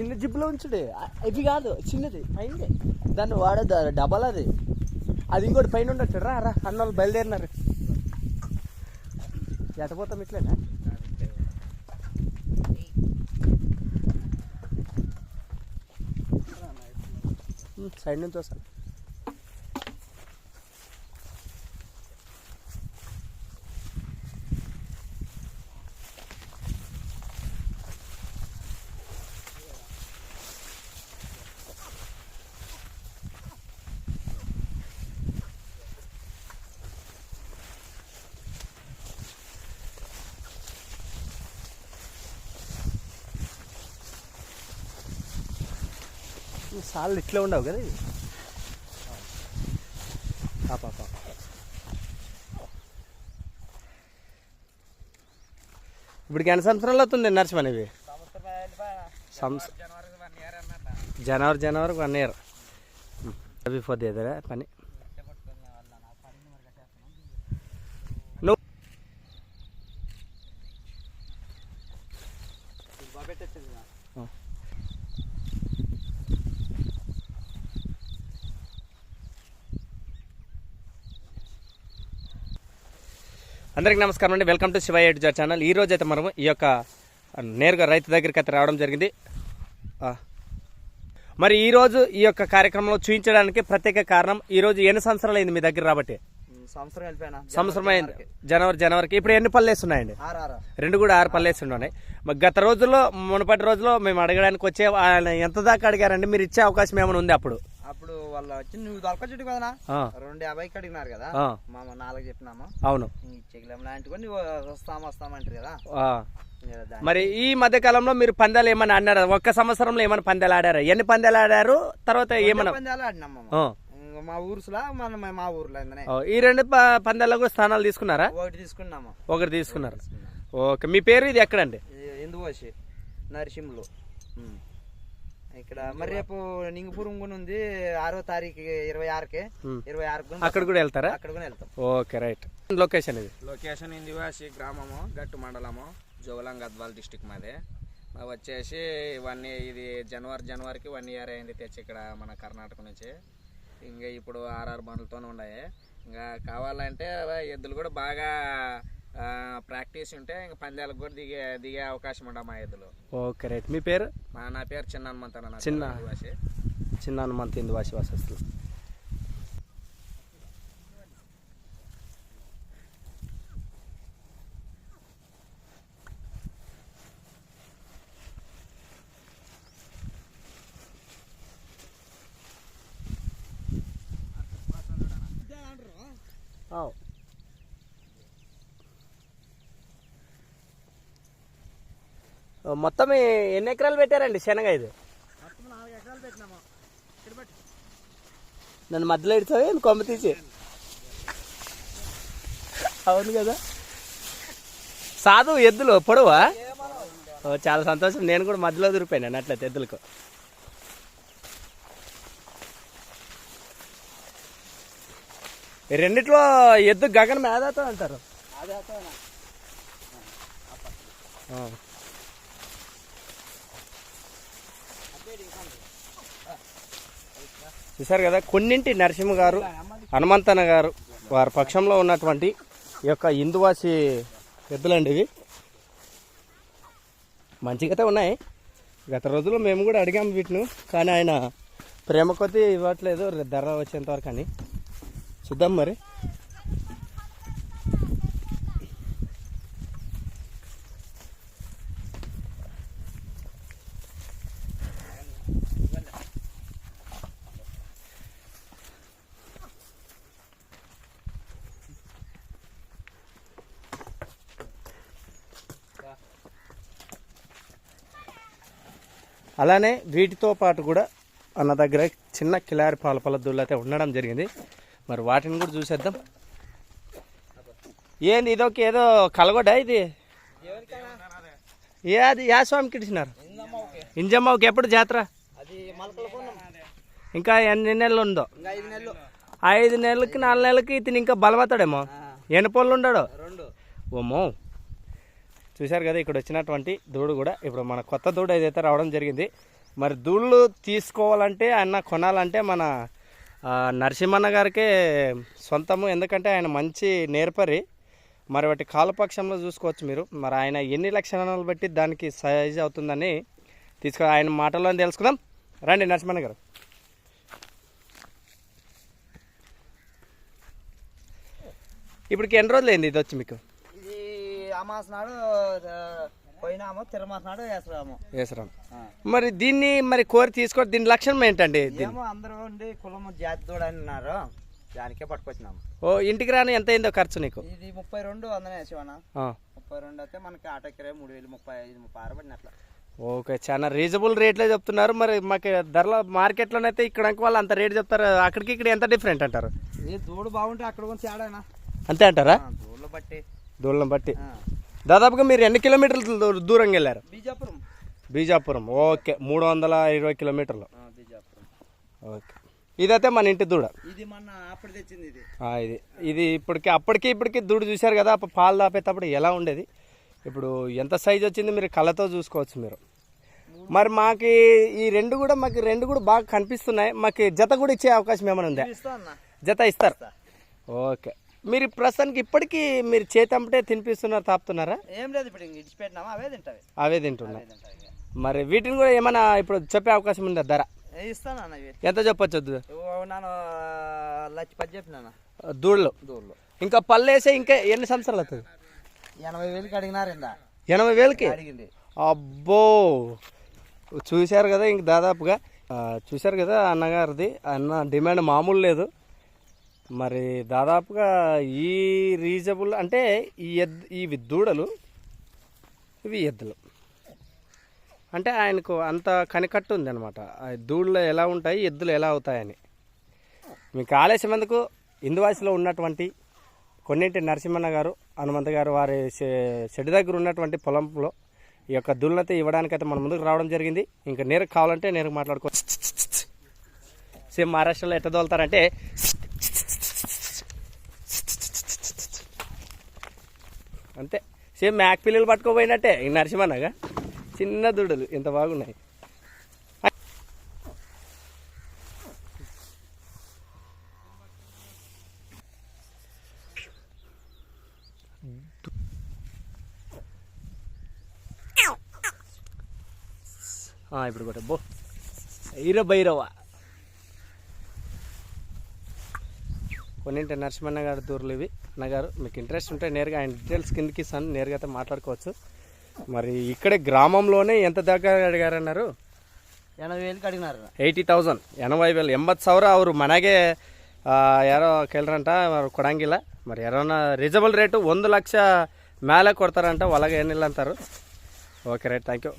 చిన్న జిప్లో ఉంచుడే. ఆ, ఇవి కాదు చిన్నది అయింది దాన్ని వాడదు డబల్ అది. అది ఇంకోటి పైన ఉండొచ్చు. రా రా అన్న వాళ్ళు బయలుదేరినారు. ఎటపోతాం ఇట్లేనా? సైడ్ నుంచి వస్తాను. సార్లు ఇట్లా ఉండవు కదా ఇవి. పాప పాప ఇప్పుడు ఎన్ని సంవత్సరాలు అవుతుంది నర్సమని ఇవి? జనవరి జనవరి వన్ ఇయర్. పోతే ఎదురా పని. నువ్వు అందరికి నమస్కారం అండి. వెల్కమ్ టు శివ ఎయిట్ జార్ ఛానల్ ఈ రోజు అయితే మనము ఈ యొక్క నేరుగా రైతు దగ్గరికి అయితే రావడం జరిగింది. మరి ఈ రోజు ఈ యొక్క కార్యక్రమంలో చూపించడానికి ప్రత్యేక కారణం ఈ రోజు ఎన్ని సంవత్సరాలు అయింది మీ దగ్గర రాబట్టి? సంవత్సరం అయింది. జనవరి జనవరికి. ఇప్పుడు ఎన్ని వేస్తున్నాయండి? ఆర్ఆర్ రెండు కూడా ఆరు వేసి ఉన్నాయి. గత రోజుల్లో మునుపటి రోజుల్లో మేము అడగడానికి వచ్చే ఆయన ఎంత దాకా అడిగారండి? మీరు ఇచ్చే అవకాశం ఏమైనా ఉంది అప్పుడు? వాళ్ళు వచ్చి నువ్వు దొరకొచ్చుడు కదనా? ఆ, రెండు యాభైకి అడిగినారు కదా. మా నాలుగు చెప్పినాము. అవును. లాంటివి నువ్వు వస్తాం వస్తామంటారు కదా. మరి ఈ మధ్య కాలంలో మీరు పందాలు ఏమన్నా అన్నారా ఒక్క సంవత్సరంలో ఏమైనా పందాలు ఆడారా? ఎన్ని పందాలు ఆడారు? తర్వాత ఏమన్నా పందాలు ఆడినాం మామ. ఆ, ఇంకా మా ఊరుసులా మన మా- ఊర్లో ఈ రెండు పందాలకు స్థానాలు తీసుకున్నారా? ఒకటి తీసుకున్నాము. ఒకటి తీసుకున్నారు. ఓకే మీ పేరు ఇది ఎక్కడండి? ఎందుకోసి నరసింహులు. ఇక్కడ మరి రేపు నింగపురం కూడా ఉంది. ఆరో తారీఖు ఇరవై ఆరుకి. ఇరవై ఆరుకు అక్కడ కూడా వెళ్తారా? అక్కడ కూడా వెళ్తాం. Okay right. లొకేషన్ ఇది? లొకేషన్ ఇందివాసి గ్రామము గట్టు మండలము జోగులాం గద్వాల్ డిస్టిక్ మాది. వచ్చేసి వన్ ఇది జనవరి జనవరికి వన్ ఇయర్ అయింది తెచ్చి ఇక్కడ మన కర్ణాటక నుంచి. ఇంకా ఇప్పుడు ఆర్ఆర్ బండ్లతోనే ఉన్నాయి. ఇంకా కావాలంటే ఎద్దులు కూడా బాగా ప్రాక్టీస్ ఉంటే ఇంకా పందాలకు కూడా దిగే దిగే అవకాశం ఉండ మా ఎద్దులు. Okay right. మీ పేరు? నా పేరు చిన్న హనుమంతన నా చిన్న. చిన్న హనుమంత్ ఇందు వాసి వాసస్తులు మొత్తం ఎన్ని ఎకరాలు పెట్టారండి శనగ ఇది? నన్ను మధ్యలో ఇడుతావే కొమ్మ తీసి? అవును కదా. సాధు ఎద్దులు పొడవా? చాలా సంతోషం. నేను కూడా మధ్యలో దూరిపోయాను అట్లయితే ఎద్దులకు. రెండిట్లో ఎద్దు గగన మేధాతో అంటారు ఆ. చూశారు కదా కొన్నింటి నరసింహ గారు హనుమంతన్న గారు వారి పక్షంలో ఉన్నటువంటి ఈ యొక్క హిందువాసి ఎద్దులండి ఇవి. మంచిగా ఉన్నాయి. గత రోజుల్లో మేము కూడా అడిగాము వీటిని కానీ ఆయన ప్రేమ కొద్దీ ఇవ్వట్లేదు ధర వచ్చేంత వరకు అని. చూద్దాం మరి. అలానే వీటితో పాటు కూడా అన్న దగ్గర చిన్న కిలారి పాల పళ్ళ దూళ్ళు అయితే ఉండడం జరిగింది. మరి వాటిని కూడా చూసేద్దాం. ఏంది ఇదొక ఏదో కలగొడ్డా ఇది? ఏ అది యా స్వామికి ఇచ్చినారు ఇంజమ్మకి ఎప్పుడు జాతర? ఇంకా ఎన్ని నెలలు ఉందో? ఐదు నెలలు ఐదు నెలలకి నాలుగు నెలలకి ఇతను ఇంకా బలమవుతాడేమో ఎన్ని పళ్ళు ఉండడు? ఓమో. చూశారు కదా ఇక్కడ వచ్చినటువంటి దూడు కూడా ఇప్పుడు మన కొత్త దూడు ఏదైతే రావడం జరిగింది మరి దూళ్ళు తీసుకోవాలంటే ఆయన కొనాలంటే మన నరసింహన్న గారికే సొంతము. ఎందుకంటే ఆయన మంచి నేర్పరి. మరి వాటి కాలపక్షంలో చూసుకోవచ్చు మీరు. మరి ఆయన ఎన్ని లక్షణాలు బట్టి దానికి సైజ్ అవుతుందని తీసుకో ఆయన మాటల్లో తెలుసుకుందాం. రండి నరసింహన్న గారు. ఇప్పటికి ఎన్ని రోజులు అయింది ఇది వచ్చి మీకు? అమాస నాడు పోయినాము తిరుమాస నాడు వేసరాము. వేసరం మరి దీన్ని మరి కోరి తీసుకో దీని లక్షణం ఏంటండి? ఏమో అందరూ ఉండి కులము జాతి దూడ అని అన్నారు. దానికే పట్టుకొచ్చినాము. ఓ ఇంటికి రాని ఎంత అయిందో ఖర్చు నీకు? ఇది ముప్పై రెండు వందనే శివన ముప్పై రెండు అయితే మనకి ఆటో కిరాయి మూడు వేలు ముప్పై ఐదు ముప్పై ఆరు ఓకే చాలా రీజనబుల్ రేట్లే చెప్తున్నారు. మరి మాకు ధరల మార్కెట్లోనైతే ఇక్కడ వాళ్ళు అంత రేట్ చెప్తారు. అక్కడికి ఇక్కడ ఎంత డిఫరెంట్ అంటారు? ఇది దూడు బాగుంటే అక్కడ కొంచెం తేడానా అంతే అంటారా? దూడలు బట్టి. దూరం బట్టి. దాదాపుగా మీరు ఎన్ని కిలోమీటర్లు దూరంగా వెళ్ళారు బీజాపురం. బీజాపురం. ఓకే. మూడు వందల ఇరవై కిలోమీటర్లు. ఓకే. ఇదైతే మన ఇంటి దూడ. ఇది అప్పుడు తెచ్చింది ఇది. ఇది. ఇది ఇప్పటికి అప్పటికి ఇప్పటికి దూడు చూశారు కదా అప్పుడు పాలు దాపేటప్పుడు ఎలా ఉండేది? ఇప్పుడు ఎంత సైజ్ వచ్చింది మీరు కళ్ళతో చూసుకోవచ్చు మీరు. మరి మాకు ఈ రెండు కూడా మాకు రెండు కూడా బాగా కనిపిస్తున్నాయి. మాకు జత కూడా ఇచ్చే అవకాశం ఏమైనా ఉందా? జత ఇస్తారు. ఓకే. మీరు ప్రస్తుతానికి ఇప్పటికీ మీరు చేతంపటే తినిపిస్తున్నారు తాపుతున్నారా? ఏం లేదు ఇప్పుడు అవే అవే తింటున్నాయి. మరి వీటిని కూడా ఏమైనా ఇప్పుడు చెప్పే అవకాశం ఉందా ధర? ఏ ఇస్తాను అన్న ఇవి ఎంత చెప్పొచ్చు నాను లచ్చ పది దూడలు. ఇంకా పళ్ళు వేసే ఇంకా ఎన్ని సంవత్సరాలు అవుతుంది? ఎనభై వేలకి అడిగినారు ఇందా. ఎనభై వేలకి? అడిగింది. అబ్బో! చూశారు కదా ఇంక దాదాపుగా. ఆ, చూశారు కదా అన్నగారిది. అన్న డిమాండ్ మామూలు లేదు. మరి దాదాపుగా ఈ రీజబుల్ అంటే ఈ ఎద్ ఇవి దూడలు ఇవి ఎద్దులు. అంటే ఆయనకు అంత కనికట్టు ఉంది అనమాట దూడలు ఎలా ఉంటాయి ఎద్దులు ఎలా అవుతాయని. మీకు ఆలస్యం ఎందుకు ఇందువాసిలో ఉన్నటువంటి కొన్నింటి నరసింహన్న గారు హనుమంత గారు వారి చెడు దగ్గర ఉన్నటువంటి పొలంలో ఈ యొక్క దున్నతి ఇవ్వడానికైతే మన ముందుకు రావడం జరిగింది. ఇంకా నేరుగా కావాలంటే నేరుకు మాట్లాడుకోవచ్చు సేమ్ మహారాష్ట్రలో ఎట్ట దోలుతారంటే అంతే. సేమ్ మ్యాక్ పిల్లలు పట్టుకోపోయినట్టే ఈ నరసింహన్నగా. చిన్న దుడలు ఎంత బాగున్నాయి. ఇప్పుడు కూడా బో. ఈర కొన్నింటి నరసింహన్న గారి దూరలు ఇవి. అన్నగారు మీకు ఇంట్రెస్ట్ ఉంటే నేరుగా ఆయన డీటెయిల్స్ కిందకి ఇస్తాను నేరుగా అయితే మాట్లాడుకోవచ్చు మరి ఇక్కడే గ్రామంలోనే ఎంత దాకా అడిగారన్నారు ఎనభై వేలకి అడిగినారు ಏಯ್ಟಿ ತೌಸಂಡ್ ಎನಭೈ ವೇಲ್ ಎಂಬತ್ತು ಸಾವಿರ ಅವರು ಮನೆಗೆ ಆ, ಯಾರೋ ಕೇಳ್ರಂಟ ಅವ್ರು ಕೊಡಂಗಿಲ್ಲ మరి ಯಾರನ್ನ ರಿಸಬಲ್ ರೇಟು ಒಂದು ಲಕ್ಷ ಮೇಲೆ ಕೊಡ್ತಾರಂಟ ಒಳಗೆ ಏನಿಲ್ಲ ಅಂತಾರು ಓಕೆ ರೈಟ್ ಥ್ಯಾಂಕ್ ಯು